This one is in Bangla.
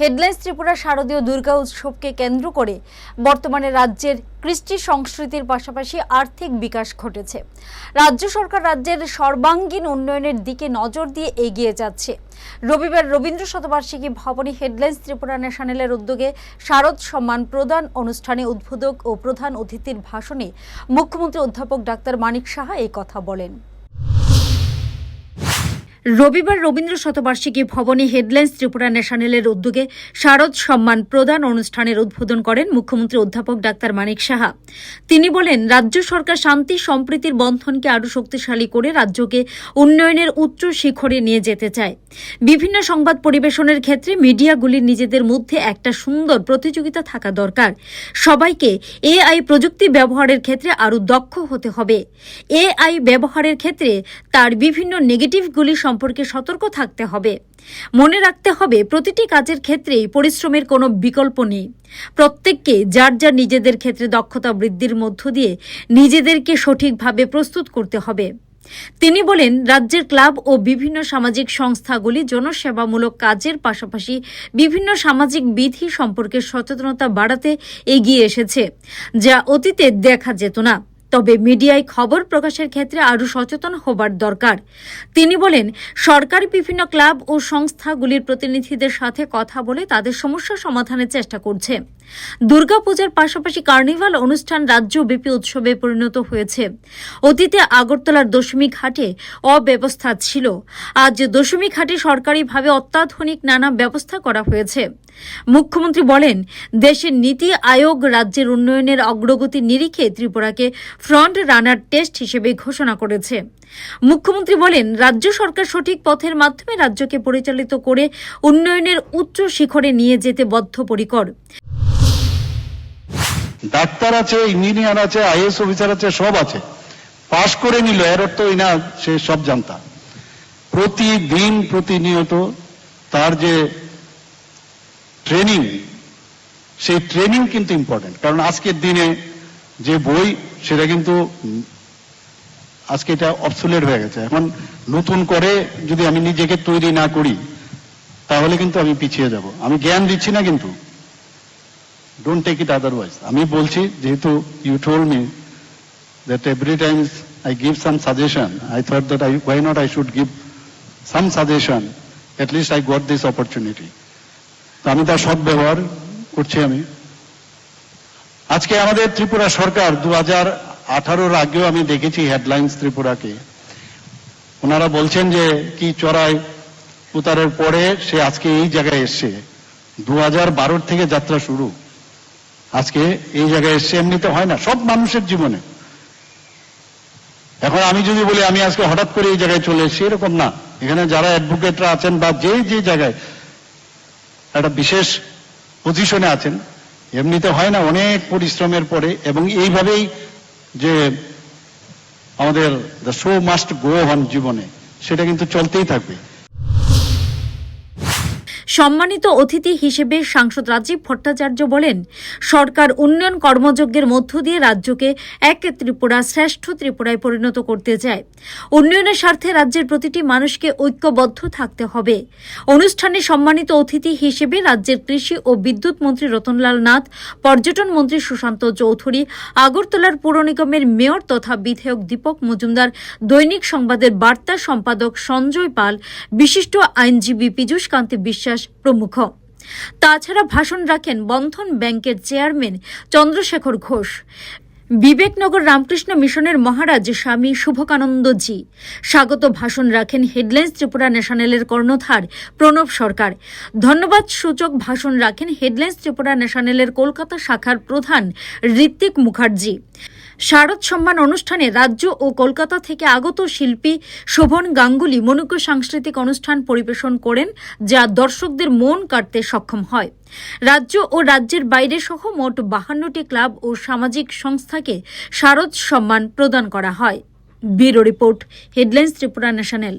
হেডলাইন্স ত্রিপুরা শারদীয় দুর্গা উৎসবকে কেন্দ্র করে বর্তমানে রাজ্যের কৃষ্টি সংস্কৃতির পাশাপাশি আর্থিক বিকাশ ঘটেছে। রাজ্য সরকার রাজ্যের সর্বাঙ্গীন উন্নয়নের দিকে নজর দিয়ে এগিয়ে যাচ্ছে। রবিবার রবীন্দ্র শতবার্ষিকী ভবনী হেডলাইন্স ত্রিপুরা ন্যাশনালের উদ্যোগে শারদ সম্মান প্রদান অনুষ্ঠানে উদ্বোধক ও প্রধান অতিথির ভাষণে মুখ্যমন্ত্রী অধ্যাপক ডাক্তার মানিক সাহা এই কথা বলেন। রবিবার রবীন্দ্র শতবার্ষিকী ভবনে হেডলাইন্স ত্রিপুরা ন্যাশনালের উদ্যোগে শারদ সম্মান প্রদান অনুষ্ঠানের উদ্বোধন করেন মুখ্যমন্ত্রী অধ্যাপক ডাক্তার মানিক সাহা। তিনি বলেন, রাজ্য সরকার শান্তি, সম্প্রীতির বন্ধনকে আরও শক্তিশালী করে রাজ্যকে উন্নয়নের উচ্চ শিখরে নিয়ে যেতে চায়। বিভিন্ন সংবাদ পরিবেশনের ক্ষেত্রে মিডিয়াগুলির নিজেদের মধ্যে একটা সুন্দর প্রতিযোগিতা থাকা দরকার। সবাইকে এআই প্রযুক্তি ব্যবহারের ক্ষেত্রে আরও দক্ষ হতে হবে। এআই ব্যবহারের ক্ষেত্রে তার বিভিন্ন নেগেটিভগুলি সম্পর্কে সতর্ক থাকতে হবে। মনে রাখতে হবে, প্রতিটি কাজের ক্ষেত্রেই পরিশ্রমের কোনো বিকল্প নেই। প্রত্যেককে যার যার নিজেদের ক্ষেত্রে দক্ষতা বৃদ্ধির মধ্য দিয়ে নিজেদেরকে সঠিকভাবে প্রস্তুত করতে হবে। তিনি বলেন, রাজ্যের ক্লাব ও বিভিন্ন সামাজিক সংস্থাগুলি জনসেবামূলক কাজের পাশাপাশি বিভিন্ন সামাজিক বিধি সম্পর্কে সচেতনতা বাড়াতে এগিয়ে এসেছে, যা অতীতে দেখা যেত না। তবে মিডিয়ায় খবর প্রকাশের ক্ষেত্রে আরও সচেতন হবার দরকার। তিনি বলেন, সরকার বিভিন্ন ক্লাব ও সংস্থাগুলির প্রতিনিধিদের সাথে কথা বলে তাদের সমস্যা সমাধানের চেষ্টা করছে। দুর্গাপূজার পাশাপাশি কার্নিভাল অনুষ্ঠান রাজ্যব্যাপী উৎসবে পরিণত হয়েছে। অতীতে আগরতলার দশমী ঘাটে অব্যবস্থা ছিল। আজ দশমী ঘাটে সরকারিভাবে অত্যাধুনিক নানা ব্যবস্থা করা হয়েছে। মুখ্যমন্ত্রী বলেন, দেশের নীতি আয়োগ রাজ্যের উন্নয়নের অগ্রগতির নিরিখে ত্রিপুরাকে ফ্রন্ট রানার টেস্ট হিসেবে ঘোষণা করেছে। মুখ্যমন্ত্রী বলেন, রাজ্য সরকার সঠিক পথের মাধ্যমে রাজ্যকে পরিচালিত করে উন্নয়নের উচ্চ শিখরে নিয়ে যেতে বদ্ধপরিকর। ডাক্তার আছে, ইঞ্জিনিয়ার আছে আইএস অফিসার আছে, সব আছে। পাশ করে নিল, এর অর্থ না, সে সব জানতাম প্রতিদিন প্রতিনিয়ত তার যে ট্রেনিং সেই ট্রেনিং কিন্তু ইম্পর্টেন্ট কারণ আজকের দিনে যে বই সেটা কিন্তু আজকে এটা অবসুলেট হয়ে গেছে। এখন নতুন করে যদি আমি নিজেকে তৈরি না করি তাহলে কিন্তু আমি পিছিয়ে যাব। আমি জ্ঞান দিচ্ছি না কিন্তু। ডোন্ট টেক ইট আদারওয়াইজ আমি বলছি যেহেতু you told me that time I give some suggestion, I thought that I, why not I should give some suggestion, at least I got this opportunity. তো আমি তার সৎ ব্যবহার করছি আমি। আজকে আমাদের ত্রিপুরা সরকার দু হাজার আঠারোর আগেও আমি দেখেছি হেডলাইন্স ত্রিপুরাকে। ওনারা বলছেন যে কি চড়াই উতারের পরে সে আজকে এই জায়গায় এসছে। দু হাজার বারোর থেকে যাত্রা শুরু। আজকে এই জায়গায় এসছে এমনিতে হয় না, সব মানুষের জীবনে। এখন আমি যদি বলি, আমি আজকে হঠাৎ করে এই জায়গায় চলে এসেছি, এরকম না। এখানে যারা অ্যাডভোকেটরা আছেন বা যে যে জায়গায় একটা বিশেষ পজিশনে আছেন এমনিতে হয় না, অনেক পরিশ্রমের পরে এবং এইভাবেই যে আমাদের the show must go on জীবনে, সেটা কিন্তু চলতেই থাকবে। সম্মানিত অতিথি হিসেবে সাংসদ রাজীব ভট্টাচার্য বলেন, সরকার উন্নয়ন কর্মযজ্ঞের মধ্য দিয়ে রাজ্যকে এক ত্রিপুরা শ্রেষ্ঠ ত্রিপুরায় পরিণত করতে চায়। উন্নয়নের স্বার্থে রাজ্যের প্রতিটি মানুষকে ঐক্যবদ্ধ থাকতে হবে। অনুষ্ঠানে সম্মানিত অতিথি হিসেবে রাজ্যের কৃষি ও বিদ্যুৎ মন্ত্রী রতনলাল নাথ, পর্যটন মন্ত্রী সুশান্ত চৌধুরী, আগরতলার পুর নিগমের মেয়র তথা বিধায়ক দীপক মজুমদার, দৈনিক সংবাদের বার্তা সম্পাদক সঞ্জয় পাল, বিশিষ্ট আইনজীবী পীযূষ কান্তি বিশ্বাস প্রমুখ। তাছাড়া ভাষণ রাখেন বন্ধন ব্যাংকের চেয়ারম্যান চন্দ্রশেখর ঘোষ। বিবেকনগর রামকৃষ্ণ মিশনের মহারাজ স্বামী শুভকানন্দ শুভকানন্দজি স্বাগত ভাষণ রাখেন হেডলাইন্স ত্রিপুরা ন্যাশনালের কর্ণধার প্রণব সরকার। ধন্যবাদ সূচক ভাষণ রাখেন হেডলাইন্স ত্রিপুরা ন্যাশনালের কলকাতা শাখার প্রধান ঋত্বিক মুখার্জি। শারদ সম্মান অনুষ্ঠানে রাজ্য ও কলকাতা থেকে আগত শিল্পী শোভন গাঙ্গুলি মনুক্য সাংস্কৃতিক অনুষ্ঠান পরিবেশন করেন, যা দর্শকদের মন কাটতে সক্ষম হয়। রাজ্য ও রাজ্যের বাইরে সহ মোট বাহান্নটি ক্লাব ও সামাজিক সংস্থাকে শারদ সম্মান প্রদান করা হয়। Bureau report, headlines Tripura national.